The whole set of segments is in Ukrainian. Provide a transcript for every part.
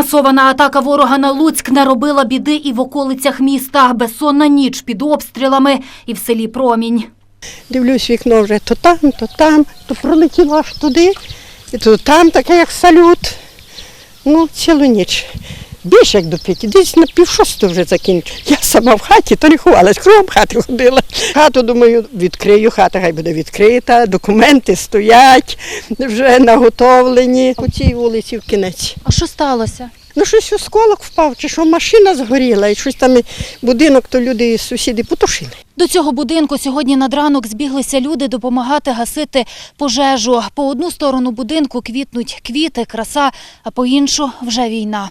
Масована атака ворога на Луцьк наробила біди і в околицях міста. Безсонна ніч під обстрілами і в селі Промінь. Дивлюсь вікно вже то там, то там, то пролетіло аж туди, і то там таке, як салют. Ну, цілу ніч. Більше як до п'яті, десь на пів шосту вже закінчу. Я сама в хаті, то не кругом хати ходила. Хату, думаю, відкрию, хата хай буде відкрита, документи стоять, вже наготовлені. У цій вулиці в кінець. А що сталося? Ну, щось осколок впав, чи що машина згоріла, і щось там будинок, то люди, сусіди потушили. До цього будинку сьогодні над ранок збіглися люди допомагати гасити пожежу. По одну сторону будинку квітнуть квіти, краса, а по іншу вже війна.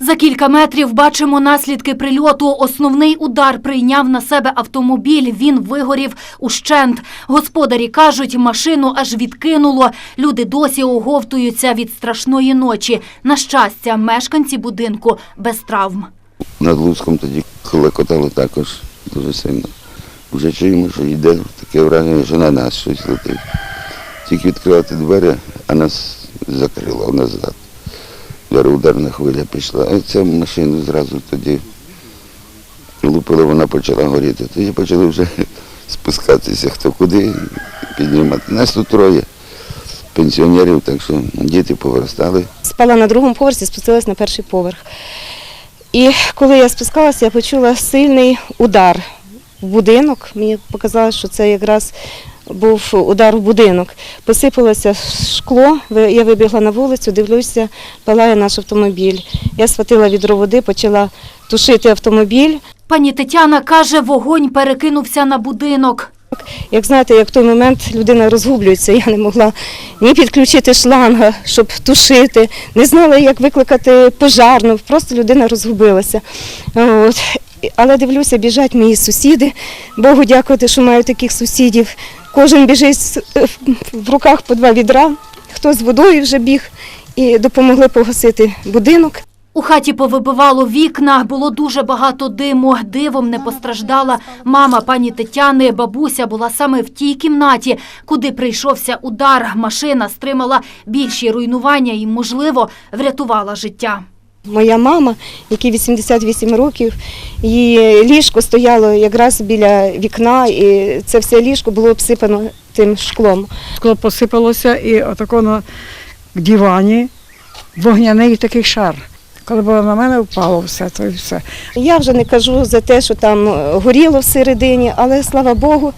За кілька метрів бачимо наслідки прильоту. Основний удар прийняв на себе автомобіль. Він вигорів ущент. Господарі кажуть, машину аж відкинуло. Люди досі оговтуються від страшної ночі. На щастя, мешканці будинку без травм. Над Луцьком тоді колекотало також дуже сильно. Вже чуємо, що йде таке враження, що на нас щось летить. Тільки відкривати двері, а нас закрило назад. Зараз ударна хвиля пішла, а ця машину зразу тоді лупила, вона почала горіти. Тоді почали вже спускатися хто куди, піднімати. Нас тут троє пенсіонерів, так що діти повиростали. спала на другому поверсі, спустилась на перший поверх. І коли я спускалася, я почула сильний удар в будинок. Мені показалось, що це якраз був удар в будинок. Посипалося шкло, я вибігла на вулицю, дивлюся, палає наш автомобіль. Я схватила відро води, почала тушити автомобіль. Пані Тетяна каже, вогонь перекинувся на будинок. Як знаєте, як в той момент людина розгублюється, я не могла ні підключити шланга, щоб тушити, не знала, як викликати пожарну, просто людина розгубилася. От. Але дивлюся, біжать мої сусіди. Богу дякувати, що маю таких сусідів. Кожен біжить в руках по два відра, хто з водою вже біг і допомогли погасити будинок. У хаті повибивало вікна, було дуже багато диму. Дивом не постраждала мама пані Тетяни. Бабуся була саме в тій кімнаті, куди прийшовся удар. Машина стримала більші руйнування і, можливо, врятувала життя. Моя мама, якій 88 років, її ліжко стояло якраз біля вікна, і це все ліжко було обсипано тим шклом. Скло посипалося і отако на дивані вогняний такий шар. Коли було на мене впало все, то і все. Я вже не кажу за те, що там горіло всередині, але слава Богу,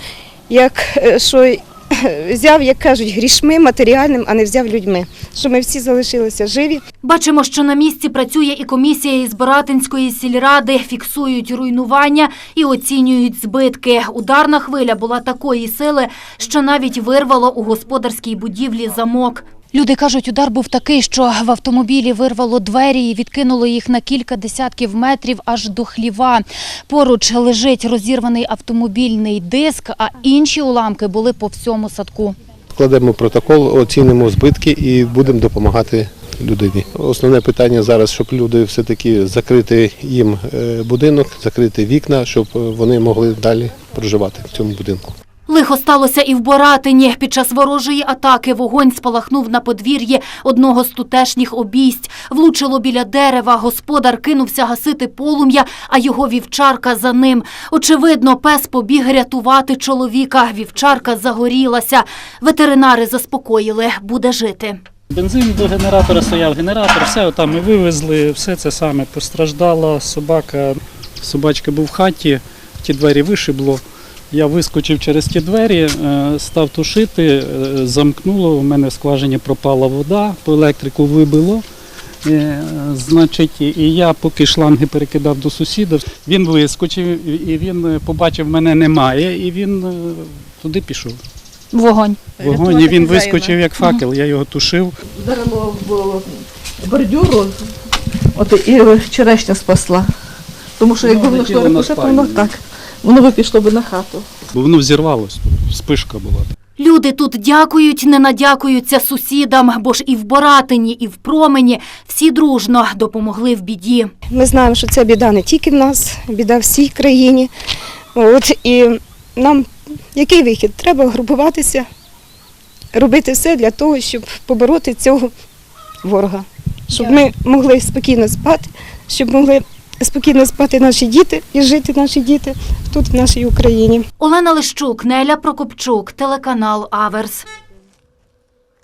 як е, що взяв, як кажуть, грішми матеріальним, а не взяв людьми. Що ми всі залишилися живі. Бачимо, що на місці працює і комісія із Баратинської сільради, фіксують руйнування і оцінюють збитки. Ударна хвиля була такої сили, що навіть вирвало у господарській будівлі замок. Люди кажуть, удар був такий, що в автомобілі вирвало двері і відкинуло їх на кілька десятків метрів аж до хліва. Поруч лежить розірваний автомобільний диск, а інші уламки були по всьому садку. Складемо протокол, оцінимо збитки і будемо допомагати людині. Основне питання зараз, щоб люди все-таки закрити їм е, будинок, закрити вікна, щоб вони могли далі проживати в цьому будинку. Лихо сталося і в Боратині. Під час ворожої атаки вогонь спалахнув на подвір'ї одного з тутешніх обійсть. Влучило біля дерева. Господар кинувся гасити полум'я, а його вівчарка за ним. Очевидно, пес побіг рятувати чоловіка. Вівчарка загорілася. Ветеринари заспокоїли, буде жити. Бензин до генератора стояв, генератор, все там ми вивезли, все це саме постраждала собака. Собачка був в хаті, ті двері вишибло. Я вискочив через ті двері, е, став тушити, е, замкнуло, у мене в скважині пропала вода, по електрику вибило. Е, Значить, і я поки шланги перекидав до сусіда, він вискочив і він побачив, мене немає, і він туди пішов. Вогонь. Вогонь, і він вискочив як факел, я його тушив. Вдарило в бордюру, от і черешня спасла. Тому що якби воно на воно так. Воно би пішло б на хату. Бо воно взірвалося, спишка була. Люди тут дякують, не надякуються сусідам, бо ж і в Боратині, і в Промені всі дружно допомогли в біді. Ми знаємо, що ця біда не тільки в нас, біда всій країні. От, і нам який вихід? Треба групуватися, робити все для того, щоб побороти цього ворога, щоб ми могли спокійно спати, щоб могли спокійно спати наші діти і жити наші діти тут, в нашій Україні. Олена Лищук, Неля Прокопчук, телеканал Аверс.